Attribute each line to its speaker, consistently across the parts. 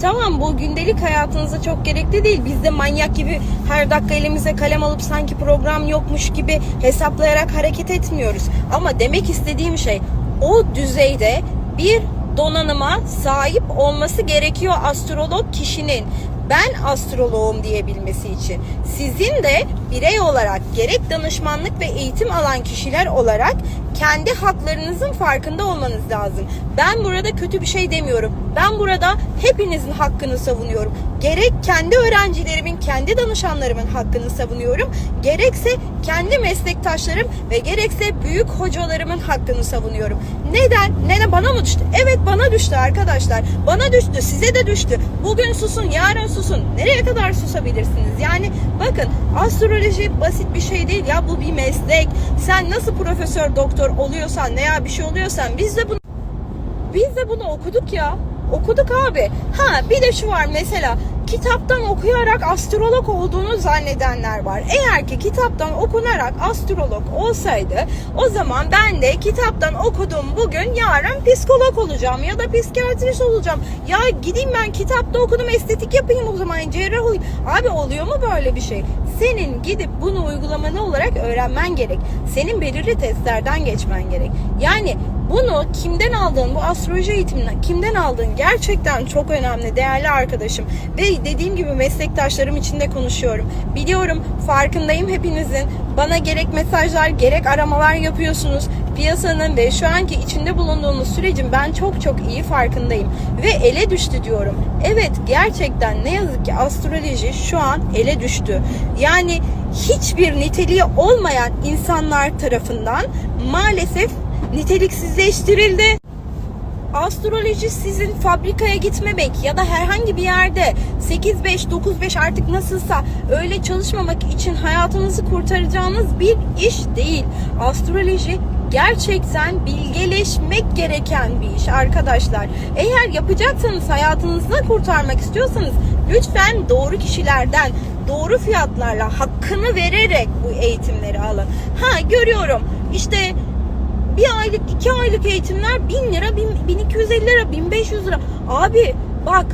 Speaker 1: Tamam bu gündelik hayatınıza çok gerekli değil. Biz de manyak gibi her dakika elimize kalem alıp sanki program yokmuş gibi hesaplayarak hareket etmiyoruz. Ama demek istediğim şey o düzeyde bir donanıma sahip olması gerekiyor astrolog kişinin. Ben astroloğum diyebilmesi için. Sizin de birey olarak gerek danışmanlık ve eğitim alan kişiler olarak kendi haklarınızın farkında olmanız lazım. Ben burada kötü bir şey demiyorum. Ben burada hepinizin hakkını savunuyorum. Gerek kendi öğrencilerimin, kendi danışanlarımın hakkını savunuyorum. Gerekse kendi meslektaşlarım ve gerekse büyük hocalarımın hakkını savunuyorum. Neden? Neden bana mı düştü? Evet bana düştü arkadaşlar. Bana düştü, size de düştü. Bugün susun, yarın susun. Nereye kadar susabilirsiniz? Yani bakın astroloji basit bir şey değil ya bu bir meslek. Sen nasıl profesör doktor oluyorsan veya bir şey oluyorsan biz de bunu biz de bunu okuduk ya. Okuduk abi. Ha bir de şu var mesela kitaptan okuyarak astrolog olduğunu zannedenler var. Eğer ki kitaptan okunarak astrolog olsaydı o zaman ben de kitaptan okudum bugün yarın psikolog olacağım ya da psikiyatrist olacağım. Ya gideyim ben kitapta okudum estetik yapayım o zaman cerrah olayım. Abi oluyor mu böyle bir şey? Senin gidip bunu uygulamalı olarak öğrenmen gerek. Senin belirli testlerden geçmen gerek. Yani bunu kimden aldığın, bu astroloji eğitiminden kimden aldığın gerçekten çok önemli değerli arkadaşım. Ve dediğim gibi meslektaşlarım için de konuşuyorum. Biliyorum farkındayım hepinizin. Bana gerek mesajlar gerek aramalar yapıyorsunuz. Piyasanın ve şu anki içinde bulunduğumuz sürecin ben çok çok iyi farkındayım. Ve ele düştü diyorum. Evet gerçekten ne yazık ki astroloji şu an ele düştü. Yani hiçbir niteliği olmayan insanlar tarafından maalesef niteliksizleştirildi. Astroloji sizin fabrikaya gitmemek ya da herhangi bir yerde 8-5, 9-5 artık nasılsa öyle çalışmamak için hayatınızı kurtaracağınız bir iş değil. Astroloji gerçekten bilgeleşmek gereken bir iş arkadaşlar. Eğer yapacaksanız hayatınızı kurtarmak istiyorsanız lütfen doğru kişilerden doğru fiyatlarla hakkını vererek bu eğitimleri alın. Ha görüyorum işte bir aylık iki aylık eğitimler 1000 lira bin- 1250 lira 1500 lira. Abi bak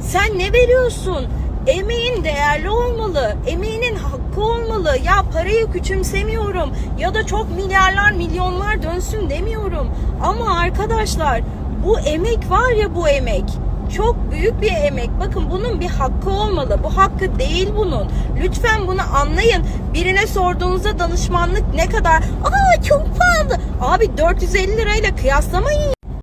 Speaker 1: sen ne veriyorsun? Emeğin değerli olmalı emeğinin hakkı olmalı. Ya parayı küçümsemiyorum ya da çok milyarlar milyonlar dönsün demiyorum. Ama arkadaşlar bu emek var ya bu emek çok büyük bir emek. Bakın bunun bir hakkı olmalı. Bu hakkı değil bunun. Lütfen bunu anlayın. Birine sorduğunuzda danışmanlık ne kadar? Aa çok pahalı. Abi 450 lirayla kıyaslamayın.